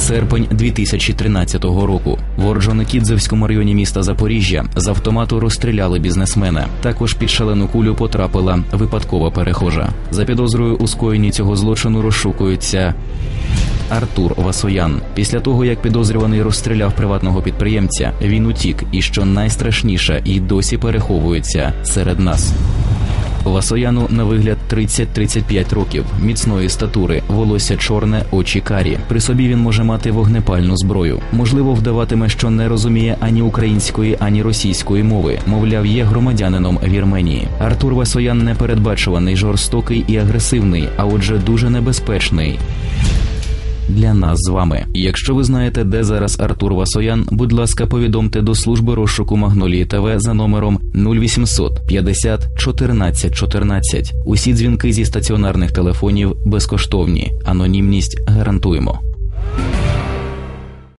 Серпень 2013 року в Орджоникідзевському районі міста Запоріжжя з автомату розстріляли бізнесмена. Також під шалену кулю потрапила випадкова перехожа. За підозрою у скоєнні цього злочину розшукується. Артур Васоян після того як підозрюваний розстріляв приватного підприємця, він утік, і що найстрашніше, і досі переховується серед нас. Васояну на вигляд 30-35 років, міцної статури, волосся чорне, очі карі. При собі він може мати вогнепальну зброю. Можливо, вдаватиме, що не розуміє ані української, ані російської мови. Мовляв, є громадянином Вірменії. Артур Васоян непередбачуваний, жорстокий і агресивний, а отже, дуже небезпечний. Для нас з вами. Якщо ви знаєте, де зараз Артур Васоян, будь ласка, повідомте до служби розшуку Магнолії ТВ за номером 0800 50 14 14. Усі дзвінки зі стаціонарних телефонів безкоштовні. Анонімність гарантуємо.